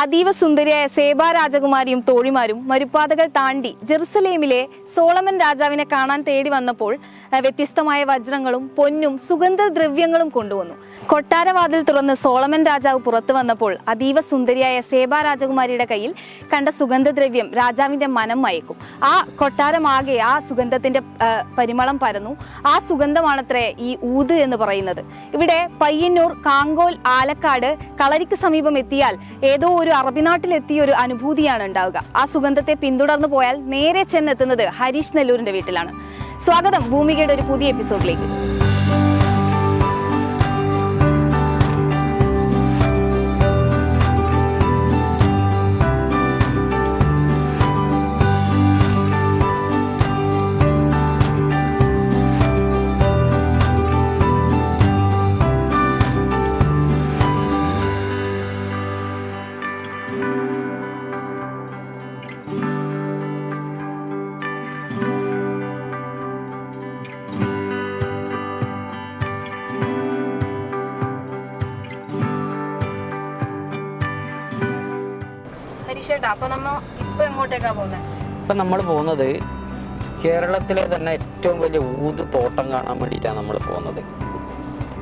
അതീവ സുന്ദരിയായ സേബ രാജകുമാരിയും തോഴിമാരും മരുപ്പാതകൾ താണ്ടി ജെറുസലേമിലെ സോളമൻ രാജാവിനെ കാണാൻ തേടി വന്നപ്പോൾ വ്യത്യസ്തമായ വജ്രങ്ങളും പൊന്നും സുഗന്ധദ്രവ്യങ്ങളും കൊണ്ടുവന്നു. കൊട്ടാരവാതിൽ തുറന്ന് സോളമൻ രാജാവ് പുറത്തു വന്നപ്പോൾ അതീവ സുന്ദരിയായ സേബ രാജകുമാരിയുടെ കയ്യിൽ കണ്ട സുഗന്ധദ്രവ്യം രാജാവിന്റെ മനം മയക്കും. ആ കൊട്ടാരമാകെ ആ സുഗന്ധത്തിന്റെ പരിമളം പരന്നു. ആ സുഗന്ധമാണത്രേ ഈ ഊത് എന്ന് പറയുന്നത്. ഇവിടെ പയ്യന്നൂർ കാങ്കോൽ ആലക്കാട് കളരിക്ക് സമീപം എത്തിയാൽ ഏതോ ഒരു അറബിനാട്ടിലെത്തിയ ഒരു അനുഭൂതിയാണ് ഉണ്ടാവുക. ആ സുഗന്ധത്തെ പിന്തുടർന്നു പോയാൽ നേരെ ചെന്നെത്തുന്നത് ഹരീഷ് നെല്ലൂരിന്റെ വീട്ടിലാണ്. സ്വാഗതം ഭൂമികയുടെ ഒരു പുതിയ എപ്പിസോഡിലേക്ക്. അപ്പൊ ഇപ്പൊ എങ്ങോട്ടേക്കാ പോകുന്നത് ഇപ്പം നമ്മൾ പോകുന്നത് കേരളത്തിലെ തന്നെ ഏറ്റവും വലിയ ഊത് തോട്ടം കാണാൻ വേണ്ടിട്ടാണ് നമ്മൾ പോകുന്നത്.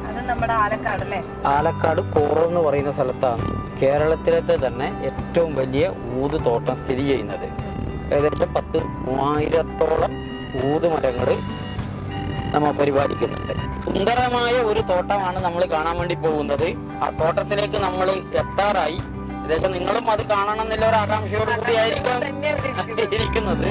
അത് നമ്മുടെ ആലക്കാട് അല്ലേ? ആലക്കാട് കോറോ എന്ന് പറയുന്ന സ്ഥലത്താണ് കേരളത്തിലെ തന്നെ ഏറ്റവും വലിയ ഊത് തോട്ടം സ്ഥിതി ചെയ്യുന്നത്. ഏകദേശം പത്ത് മൂവായിരത്തോളം ഊത് മരങ്ങൾ നമ്മൾ പരിപാലിക്കുന്നുണ്ട്. സുന്ദരമായ ഒരു തോട്ടമാണ് നമ്മൾ കാണാൻ വേണ്ടി പോകുന്നത്. ആ തോട്ടത്തിലേക്ക് നമ്മൾ എത്താറായി. ഏകദേശം നിങ്ങളും അത് കാണണം എന്നുള്ള ഒരു ആകാംക്ഷയോട് കൂടിയായിരിക്കും ഇരിക്കുന്നത്.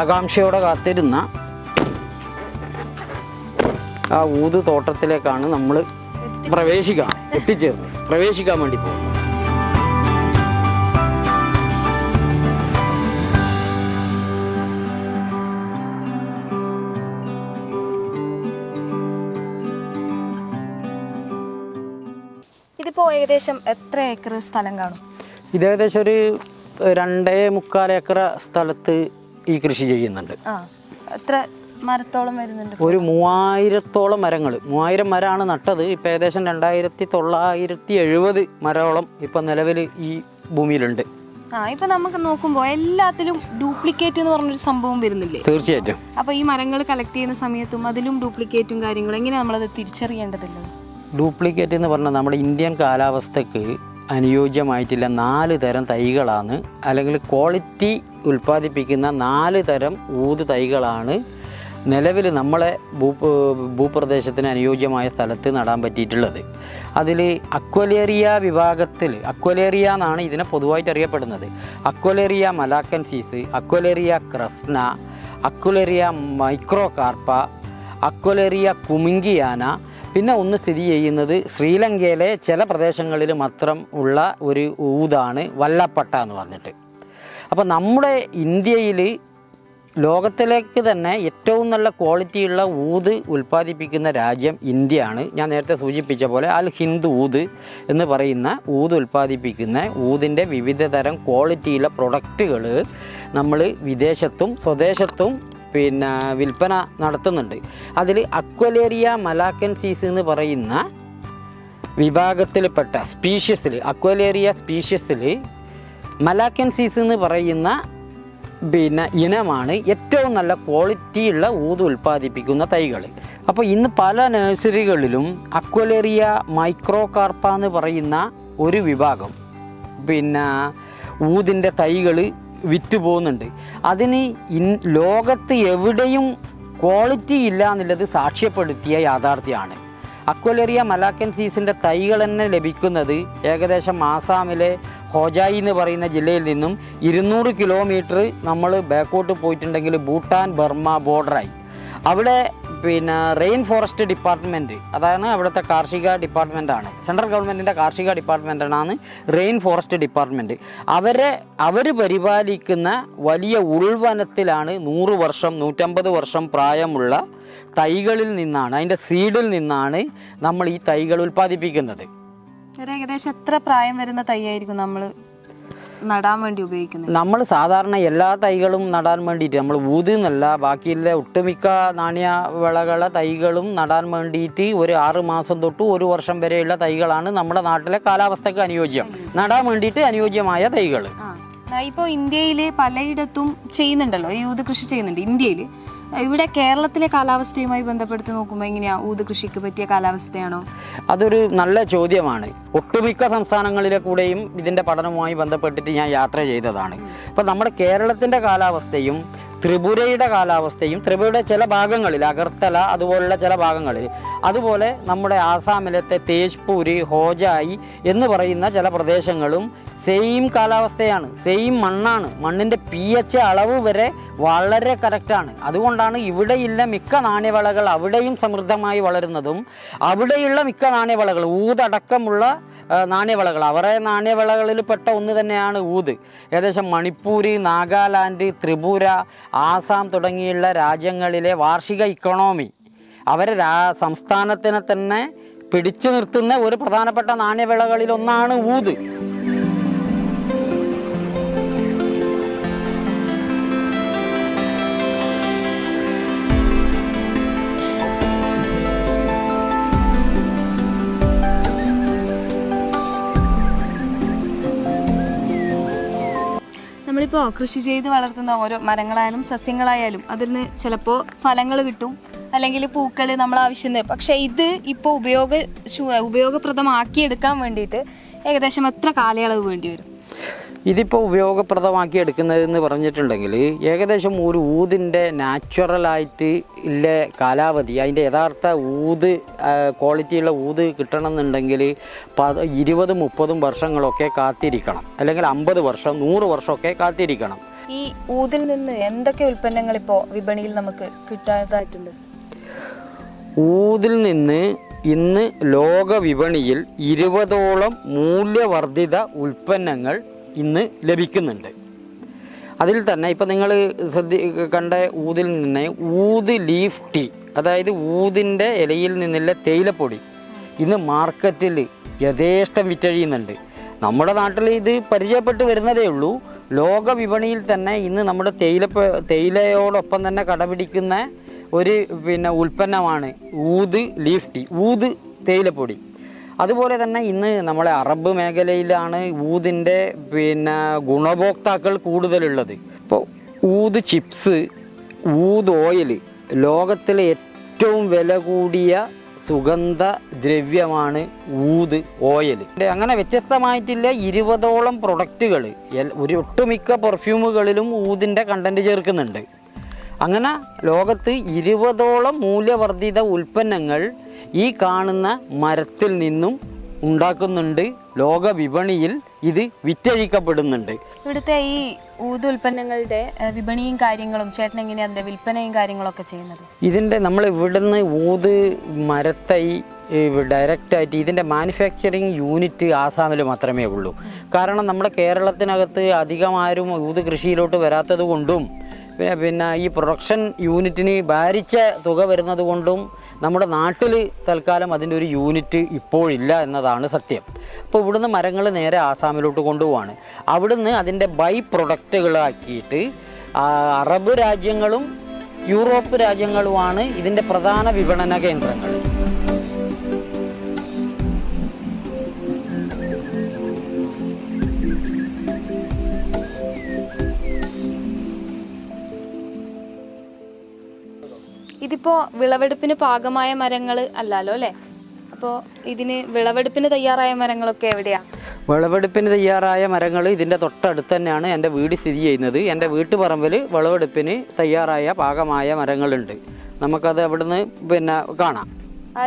ആകാംക്ഷയോടെ കാത്തിരുന്ന ആ ഊത് തോട്ടത്തിലേക്കാണ് നമ്മൾ പ്രവേശിക്കാം എത്തിച്ചേർന്നത്. പ്രവേശിക്കാൻ വേണ്ടി പോകുന്നത്. ഏകദേശം എത്ര ഏക്കർ സ്ഥലം കാണും? ഇത് ഏകദേശം ഒരു രണ്ടേ മുക്കാൽ ഏക്കർ സ്ഥലത്ത് ഈ കൃഷി ചെയ്യുന്നുണ്ട്. എത്ര മരത്തോളം വരുന്നുണ്ട്? ഒരു മൂവായിരത്തോളം മരങ്ങൾ മൂവായിരം മരമാണ് നട്ടത്. ഇപ്പം ഏകദേശം രണ്ടായിരത്തി തൊള്ളായിരത്തി എഴുപത് മരോളം ഇപ്പം നിലവിൽ ഈ ഭൂമിയിലുണ്ട്. ആ ഇപ്പൊ നമുക്ക് നോക്കുമ്പോ എല്ലാത്തിലും ഡ്യൂപ്ലിക്കേറ്റ് എന്ന് പറഞ്ഞൊരു സംഭവം വരുന്നില്ലേ? തീർച്ചയായിട്ടും. അപ്പൊ ഈ മരങ്ങൾ കളക്ട് ചെയ്യുന്ന സമയത്തും അതിലും ഡ്യൂപ്ലിക്കേറ്റും കാര്യങ്ങളും എങ്ങനെയാ നമ്മളത് തിരിച്ചറിയേണ്ടതുള്ളത്? ഡ്യൂപ്ലിക്കേറ്റ് എന്ന് പറഞ്ഞാൽ നമ്മുടെ ഇന്ത്യൻ കാലാവസ്ഥയ്ക്ക് അനുയോജ്യമായിട്ടില്ല നാല് തരം തൈകളാണ്. അല്ലെങ്കിൽ ക്വാളിറ്റി ഉൽപ്പാദിപ്പിക്കുന്ന നാല് തരം ഊത് തൈകളാണ്. നിലവിൽ നമ്മളെ ഭൂ ഭൂപ്രദേശത്തിന് അനുയോജ്യമായ സ്ഥലത്ത് നടാൻ പറ്റിയിട്ടുള്ളത്. അതിൽ അക്വലേറിയ വിഭാഗത്തിൽ അക്വലേറിയ എന്നാണ് ഇതിനെ പൊതുവായിട്ട് അറിയപ്പെടുന്നത്. അക്വലേറിയ മലാക്കൻസീസ് അക്വലേറിയ ക്രസ്ന അക്വലേറിയ മൈക്രോ കാർപ്പ അക്വലേറിയ കുമിങ്കിയാന പിന്നെ ഒന്ന് സ്ഥിതി ചെയ്യുന്നത് ശ്രീലങ്കയിലെ ചില പ്രദേശങ്ങളിൽ മാത്രം ഉള്ള ഒരു ഊതാണ് വല്ലപ്പട്ട എന്ന് പറഞ്ഞിട്ട്. അപ്പോൾ നമ്മുടെ ഇന്ത്യയിൽ ലോകത്തിലേക്ക് തന്നെ ഏറ്റവും നല്ല ക്വാളിറ്റിയുള്ള ഊത് ഉൽപ്പാദിപ്പിക്കുന്ന രാജ്യം ഇന്ത്യയാണ്. ഞാൻ നേരത്തെ സൂചിപ്പിച്ച പോലെ അൽ ഹിന്ദ് ഊത് എന്ന് പറയുന്ന ഊത് ഉൽപ്പാദിപ്പിക്കുന്ന ഊതിന്റെ വിവിധ തരം ക്വാളിറ്റിയുള്ള പ്രൊഡക്റ്റുകൾ നമ്മൾ വിദേശത്തും സ്വദേശത്തും പിന്നെ വിൽപ്പന നടത്തുന്നുണ്ട്. അതിൽ അക്വലേറിയ മലാക്കൻസീസ് എന്ന് പറയുന്ന വിഭാഗത്തിൽപ്പെട്ട സ്പീഷ്യസിൽ അക്വലേറിയ സ്പീഷ്യസിൽ മലാക്കൻസീസ് എന്ന് പറയുന്ന പിന്നെ ഇനമാണ് ഏറ്റവും നല്ല ക്വാളിറ്റിയുള്ള ഊത് ഉൽപ്പാദിപ്പിക്കുന്ന തൈകൾ അപ്പോൾ ഇന്ന് പല നഴ്സറികളിലും അക്വലേറിയ മൈക്രോ കാർപ്പ എന്ന് പറയുന്ന ഒരു വിഭാഗം. പിന്നെ ഊതിന്റെ തൈകൾ വിറ്റ് പോകുന്നുണ്ട് അതിന് ഇൻ ലോകത്ത് എവിടെയും ക്വാളിറ്റി ഇല്ല എന്നുള്ളത് സാക്ഷ്യപ്പെടുത്തിയ യാഥാർത്ഥ്യമാണ്. അക്വലേറിയ മലാക്കൻ സീസിന്റെ തൈകൾ തന്നെ ലഭിക്കുന്നത് ഏകദേശം ആസാമിലെ ഹോജായി എന്ന് പറയുന്ന ജില്ലയിൽ നിന്നും ഇരുന്നൂറ് കിലോമീറ്റർ നമ്മൾ ബാക്കോട്ട് പോയിട്ടുണ്ടെങ്കിൽ ഭൂട്ടാൻ ബർമ്മ ബോർഡറായി അവിടെ പിന്നെ റെയിൻ ഫോറസ്റ്റ് ഡിപ്പാർട്ട്മെന്റ് അതാണ് അവിടുത്തെ കാർഷിക ഡിപ്പാർട്ട്മെന്റാണ് സെൻട്രൽ ഗവൺമെന്റിന്റെ കാർഷിക ഡിപ്പാർട്ട്മെന്റാണ് റെയിൻ ഫോറസ്റ്റ് ഡിപ്പാർട്ട്മെന്റ് അവരെ അവർ പരിപാലിക്കുന്ന വലിയ ഉൾവനത്തിലാണ് നൂറ് വർഷം നൂറ്റമ്പത് വർഷം പ്രായമുള്ള തൈകളിൽ നിന്നാണ് അതിന്റെ സീഡിൽ നിന്നാണ് നമ്മൾ ഈ തൈകൾ ഉൽപ്പാദിപ്പിക്കുന്നത്. ഏകദേശം എത്ര പ്രായം വരുന്ന തൈയായിരിക്കും നമ്മൾ നടാൻ വേണ്ടി ഉപയോഗിക്കുന്നത്? നമ്മൾ സാധാരണ എല്ലാ തൈകളും നടാൻ വേണ്ടിയിട്ട് നമ്മൾ ഊത് എന്നല്ല ബാക്കിയുള്ള ഒട്ടുമിക്ക നാണ്യ വിളകളെ തൈകളും നടാൻ വേണ്ടിയിട്ട് ഒരു ആറ് മാസം തൊട്ട് ഒരു വർഷം വരെയുള്ള തൈകളാണ് നമ്മുടെ നാട്ടിലെ കാലാവസ്ഥക്ക് അനുയോജ്യം. നടാൻ വേണ്ടിയിട്ട് അനുയോജ്യമായ തൈകൾ ഇപ്പോൾ ഇപ്പോ ഇന്ത്യയിൽ പലയിടത്തും ചെയ്യുന്നുണ്ടല്ലോ ഈ ഊത് കൃഷി ചെയ്യുന്നുണ്ട് ഇന്ത്യയിൽ. ഇവിടെ കേരളത്തിലെ കാലാവസ്ഥയുമായി ബന്ധപ്പെടുത്തി നോക്കുമ്പോൾ എങ്ങനെയാ? ഊത് കൃഷിക്ക് പറ്റിയ കാലാവസ്ഥയാണോ? അതൊരു നല്ല ചോദ്യമാണ്. ഒട്ടുമിക്ക സംസ്ഥാനങ്ങളിലെ കൂടെയും ഇതിന്റെ പഠനവുമായി ബന്ധപ്പെട്ടിട്ട് ഞാൻ യാത്ര ചെയ്തതാണ്. ഇപ്പൊ നമ്മുടെ കേരളത്തിന്റെ കാലാവസ്ഥയും ത്രിപുരയുടെ കാലാവസ്ഥയും ത്രിപുരയുടെ ചില ഭാഗങ്ങളിൽ അഗർത്തല അതുപോലുള്ള ചില ഭാഗങ്ങളിൽ അതുപോലെ നമ്മുടെ ആസാമിലത്തെ തേജ്പൂരി ഹോജായി എന്ന് പറയുന്ന ചില പ്രദേശങ്ങളും സെയിം കാലാവസ്ഥയാണ് സെയിം മണ്ണാണ്. മണ്ണിന്റെ പി എച്ച് അളവ് വരെ വളരെ കറക്റ്റാണ് അതുകൊണ്ടാണ് ഇവിടെയുള്ള മിക്ക നാണ്യവിളകൾ അവിടെയും സമൃദ്ധമായി വളരുന്നതും അവിടെയുള്ള മിക്ക നാണ്യവിളകൾ ഊതടക്കമുള്ള നാണ്യവിളകൾ. അവരെ നാണ്യവിളകളിൽ പെട്ട ഒന്ന് തന്നെയാണ് ഊത്. ഏകദേശം മണിപ്പൂർ നാഗാലാൻഡ് ത്രിപുര ആസാം തുടങ്ങിയുള്ള രാജ്യങ്ങളിലെ വാർഷിക ഇക്കണോമി അവരെ സംസ്ഥാനത്തിനെ തന്നെ പിടിച്ചു നിർത്തുന്ന ഒരു പ്രധാനപ്പെട്ട നാണ്യവിളകളിൽ ഒന്നാണ് ഊത്. നമ്മളിപ്പോ കൃഷി ചെയ്ത് വളർത്തുന്ന ഓരോ മരങ്ങളായാലും സസ്യങ്ങളായാലും അതിൽ നിന്ന് ചിലപ്പോൾ ഫലങ്ങൾ കിട്ടും. അല്ലെങ്കിൽ പൂക്കൾ നമ്മൾ ആവശ്യം പക്ഷേ ഇത് ഇപ്പോൾ ഉപയോഗ ഉപയോഗപ്രദമാക്കിയെടുക്കാൻ വേണ്ടിയിട്ട് ഏകദേശം എത്ര കാലയളവ് വേണ്ടി വരും? ഇതിപ്പോൾ ഉപയോഗപ്രദമാക്കി എടുക്കുന്നതെന്ന് പറഞ്ഞിട്ടുണ്ടെങ്കിൽ ഏകദേശം ഒരു ഊതിന്റെ നാച്ചുറലായിട്ട് ഇല്ല കാലാവധി. അതിന്റെ യഥാർത്ഥ ഊത് ക്വാളിറ്റിയുള്ള ഊത് കിട്ടണമെന്നുണ്ടെങ്കിൽ പ ഇരുപത് മുപ്പതും വർഷങ്ങളൊക്കെ കാത്തിരിക്കണം. അല്ലെങ്കിൽ അമ്പത് വർഷം നൂറ് വർഷമൊക്കെ കാത്തിരിക്കണം. ഈ ഊതിൽ നിന്ന് എന്തൊക്കെ ഉൽപ്പന്നങ്ങൾ ഇപ്പോൾ വിപണിയിൽ നമുക്ക് കിട്ടാതായിട്ടുണ്ട്? ഊതിൽ നിന്ന് ഇന്ന് ലോക വിപണിയിൽ ഇരുപതോളം മൂല്യവർദ്ധിത ഉൽപ്പന്നങ്ങൾ ഇന്ന് ലഭിക്കുന്നുണ്ട്. അതിൽ തന്നെ ഇപ്പം നിങ്ങൾ ശ്രദ്ധി കണ്ട ഊതിൽ നിന്ന് ഊത് ലീഫ് ടീ അതായത് ഊതിന്റെ ഇലയിൽ നിന്നുള്ള തേയിലപ്പൊടി ഇന്ന് മാർക്കറ്റിൽ യഥേഷ്ടം വിറ്റഴിയുന്നുണ്ട്. നമ്മുടെ നാട്ടിൽ ഇത് പരിചയപ്പെട്ട് വരുന്നതേ ഉള്ളൂ. ലോക വിപണിയിൽ തന്നെ ഇന്ന് നമ്മുടെ തേയില തേയിലയോടൊപ്പം തന്നെ കടപിടിക്കുന്ന ഒരു പിന്നെ ഉൽപ്പന്നമാണ് ഊത് ലീഫ് ടീ ഊത് തേയിലപ്പൊടി. അതുപോലെ തന്നെ ഇന്ന് നമ്മളെ അറബ് മേഖലയിലാണ് ഊതിന്റെ പിന്നെ ഗുണഭോക്താക്കൾ കൂടുതലുള്ളത്. ഇപ്പോൾ ഊത് ചിപ്സ് ഊത് ഓയിൽ ലോകത്തിലെ ഏറ്റവും വില കൂടിയ സുഗന്ധ ദ്രവ്യമാണ് ഊത് ഓയിൽ. അങ്ങനെ വ്യത്യസ്തമായിട്ടില്ല ഇരുപതോളം പ്രൊഡക്റ്റുകൾ. ഒരു ഒട്ടുമിക്ക പെർഫ്യൂമുകളിലും ഊതിന്റെ കണ്ടന്റ് ചേർക്കുന്നുണ്ട്. അങ്ങനെ ലോകത്ത് ഇരുപതോളം മൂല്യവർദ്ധിത ഉൽപ്പന്നങ്ങൾ ഈ കാണുന്ന മരത്തിൽ നിന്നും ഉണ്ടാക്കുന്നുണ്ട്. ലോക വിപണിയിൽ ഇത് വിറ്റഴിക്കപ്പെടുന്നുണ്ട്. ഇവിടുത്തെ ഈ ഊത് ഉൽപ്പന്നങ്ങളുടെ വിപണിയും കാര്യങ്ങളും ചേട്ടൻ എങ്ങനെയാണ് വിൽപ്പനയും കാര്യങ്ങളൊക്കെ ചെയ്യുന്നത്? ഇതിന്റെ നമ്മൾ ഇവിടുന്ന് ഊത് മരത്തൈ ഡയറക്റ്റായിട്ട് ഇതിന്റെ മാനുഫാക്ചറിങ് യൂണിറ്റ് ആസാമിൽ മാത്രമേ ഉള്ളൂ. കാരണം നമ്മുടെ കേരളത്തിനകത്ത് അധികം ആരും ഊത് കൃഷിയിലോട്ട് വരാത്തത് കൊണ്ടും പിന്നെ ഈ പ്രൊഡക്ഷൻ യൂണിറ്റിന് ഭാരിച്ച തുക വരുന്നത് കൊണ്ടും നമ്മുടെ നാട്ടിൽ തൽക്കാലം അതിന്റെ ഒരു യൂണിറ്റ് ഇപ്പോഴില്ല എന്നതാണ് സത്യം. അപ്പോൾ ഇവിടുന്ന് മരങ്ങൾ നേരെ ആസാമിലോട്ട് കൊണ്ടുപോവാണ്. അവിടുന്ന് അതിന്റെ ബൈ പ്രൊഡക്റ്റുകളാക്കിയിട്ട് അറബ് രാജ്യങ്ങളും യൂറോപ്പ് രാജ്യങ്ങളുമാണ് ഇതിന്റെ പ്രധാന വിപണന കേന്ദ്രങ്ങൾ. ഇതിപ്പോ വിളവെടുപ്പിന് പാകമായ മരങ്ങൾ അല്ലല്ലോ അല്ലേ? അപ്പോൾ ഇതിന് വിളവെടുപ്പിന് തയ്യാറായ മരങ്ങളൊക്കെ എവിടെയാ? വിളവെടുപ്പിന് തയ്യാറായ മരങ്ങൾ ഇതിന്റെ തൊട്ടടുത്ത് തന്നെയാണ് എന്റെ വീട് സ്ഥിതി ചെയ്യുന്നത്. എന്റെ വീട്ടുപറമ്പിൽ വിളവെടുപ്പിന് തയ്യാറായ പാകമായ മരങ്ങളുണ്ട്. നമുക്കത് അവിടുന്ന് പിന്നെ കാണാം.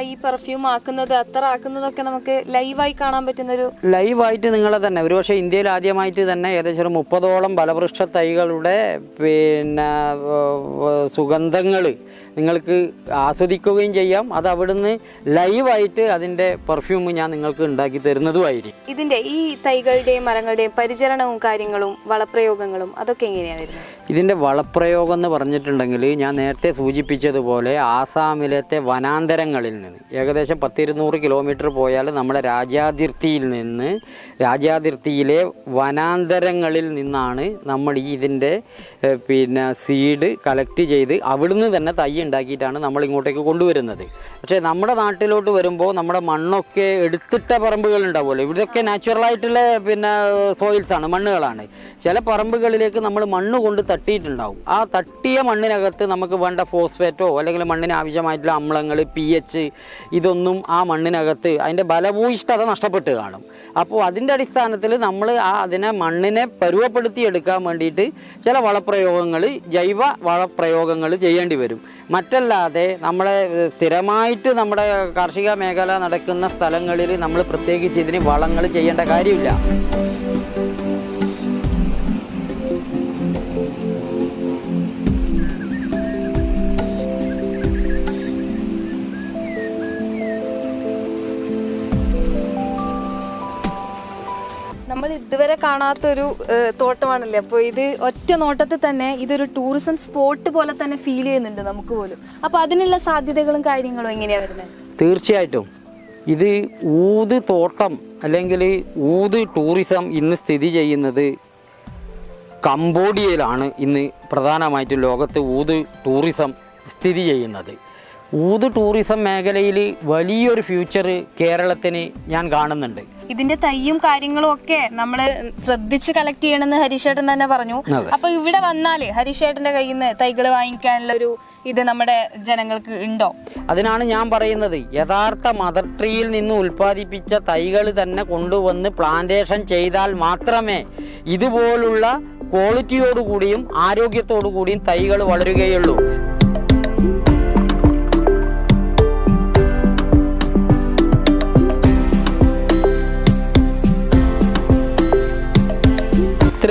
ഈ പെർഫ്യൂം ആക്കുന്നത് അത്ര ആക്കുന്നതൊക്കെ നമുക്ക് ലൈവായി കാണാൻ പറ്റുന്ന ഒരു ലൈവായിട്ട് നിങ്ങളെ തന്നെ. ഒരുപക്ഷെ ഇന്ത്യയിൽ ആദ്യമായിട്ട് തന്നെ ഏകദേശം ഒരു മുപ്പതോളം ഫലവൃക്ഷ തൈകളുടെ പിന്നെ സുഗന്ധങ്ങൾ നിങ്ങൾക്ക് ആസ്വദിക്കുകയും ചെയ്യാം. അത് അവിടുന്ന് ലൈവായിട്ട് അതിന്റെ പെർഫ്യൂം ഞാൻ നിങ്ങൾക്ക് ഉണ്ടാക്കി തരുന്നതുമായിരിക്കും. ഇതിന്റെ ഈ തൈകളുടെയും മരങ്ങളുടെയും പരിചരണവും കാര്യങ്ങളും വളപ്രയോഗങ്ങളും അതൊക്കെ എങ്ങനെയായിരുന്നു വരുന്നത്? ഇതിന്റെ വളപ്രയോഗം എന്ന് പറഞ്ഞിട്ടുണ്ടെങ്കിൽ ഞാൻ നേരത്തെ സൂചിപ്പിച്ചതുപോലെ ആസാമിലത്തെ വനാന്തരങ്ങളിൽ നിന്ന് ഏകദേശം പത്തിരുന്നൂറ് കിലോമീറ്റർ പോയാൽ നമ്മുടെ രാജ്യാതിർത്തിയിൽ നിന്ന് രാജ്യാതിർത്തിയിലെ വനാന്തരങ്ങളിൽ നിന്നാണ് നമ്മൾ ഈ ഇതിന്റെ പിന്നെ സീഡ് കളക്ട് ചെയ്ത് അവിടുന്ന് തന്നെ തൈ ഉണ്ടാക്കിയിട്ടാണ് നമ്മൾ ഇങ്ങോട്ടേക്ക് കൊണ്ടുവരുന്നത്. പക്ഷേ നമ്മുടെ നാട്ടിലോട്ട് വരുമ്പോൾ നമ്മുടെ മണ്ണൊക്കെ എടുത്തിട്ട പറമ്പുകൾ ഉണ്ടാവുമല്ലോ. ഇവിടെയൊക്കെ നാച്ചുറലായിട്ടുള്ള പിന്നെ സോയിൽസാണ് മണ്ണുകളാണ്. ചില പറമ്പുകളിലേക്ക് നമ്മൾ മണ്ണ് കൊണ്ട് തട്ടിയിട്ടുണ്ടാവും. ആ തട്ടിയ മണ്ണിനകത്ത് നമുക്ക് വേണ്ട ഫോസ്ഫേറ്റോ അല്ലെങ്കിൽ മണ്ണിന് ആവശ്യമായിട്ടുള്ള അമ്ലങ്ങൾ പി എച്ച് ഇതൊന്നും ആ മണ്ണിനകത്ത് അതിന്റെ ബലഭൂയിഷ്ഠത നഷ്ടപ്പെട്ട് കാണും. അപ്പോൾ അതിന്റെ അടിസ്ഥാനത്തിൽ നമ്മൾ ആ അതിനെ മണ്ണിനെ പരുവപ്പെടുത്തി എടുക്കാൻ വേണ്ടിയിട്ട് ചില വളപ്രയോഗങ്ങൾ ജൈവ വളപ്രയോഗങ്ങൾ ചെയ്യേണ്ടി വരും. മറ്റല്ലാതെ നമ്മളെ സ്ഥിരമായിട്ട് നമ്മുടെ കാർഷിക മേഖല നടക്കുന്ന സ്ഥലങ്ങളിൽ നമ്മൾ പ്രത്യേകിച്ച് ഇതിന് വളങ്ങൾ ചെയ്യേണ്ട കാര്യമില്ല. നമ്മൾ ഇതുവരെ കാണാത്തൊരു തോട്ടമാണല്ലേ? അപ്പോൾ ഇത് ഒറ്റ നോട്ടത്തിൽ തന്നെ ഇതൊരു ടൂറിസം സ്പോട്ട് പോലെ തന്നെ ഫീൽ ചെയ്യുന്നുണ്ട് നമുക്ക് പോലും. അപ്പോൾ അതിനുള്ള സാധ്യതകളും കാര്യങ്ങളും എങ്ങനെയാ വരുന്നത്? തീർച്ചയായിട്ടും. ഇത് ഊത് തോട്ടം അല്ലെങ്കിൽ ഊത് ടൂറിസം ഇന്ന് സ്ഥിതി ചെയ്യുന്നത് കംബോഡിയയിലാണ് ഇന്ന് പ്രധാനമായിട്ടും ലോകത്ത് ഊത് ടൂറിസം സ്ഥിതി ചെയ്യുന്നത്. ഊത് ടൂറിസം മേഖലയിൽ വലിയൊരു ഫ്യൂച്ചർ കേരളത്തിന് ഞാൻ കാണുന്നുണ്ട്. ഇതിന്റെ തൈയും കാര്യങ്ങളും ഒക്കെ നമ്മൾ ശ്രദ്ധിച്ച് കളക്ട് ചെയ്യണമെന്ന് ഹരിശേട്ടൻ തന്നെ പറഞ്ഞു. അപ്പൊ ഇവിടെ വന്നാൽ ഹരിശേട്ടന്റെ കയ്യിൽ നിന്ന് തൈകൾ വാങ്ങിക്കാനുള്ള ഒരു ഇത് നമ്മുടെ ജനങ്ങൾക്ക് ഉണ്ടോ? അതിനാണ് ഞാൻ പറയുന്നത്. യഥാർത്ഥ മദർ ട്രീയിൽ നിന്ന് ഉൽപ്പാദിപ്പിച്ച തൈകൾ തന്നെ കൊണ്ടുവന്ന് പ്ലാന്റേഷൻ ചെയ്താൽ മാത്രമേ ഇതുപോലുള്ള ക്വാളിറ്റിയോടുകൂടിയും ആരോഗ്യത്തോടു കൂടിയും തൈകൾ വളരുകയുള്ളൂ.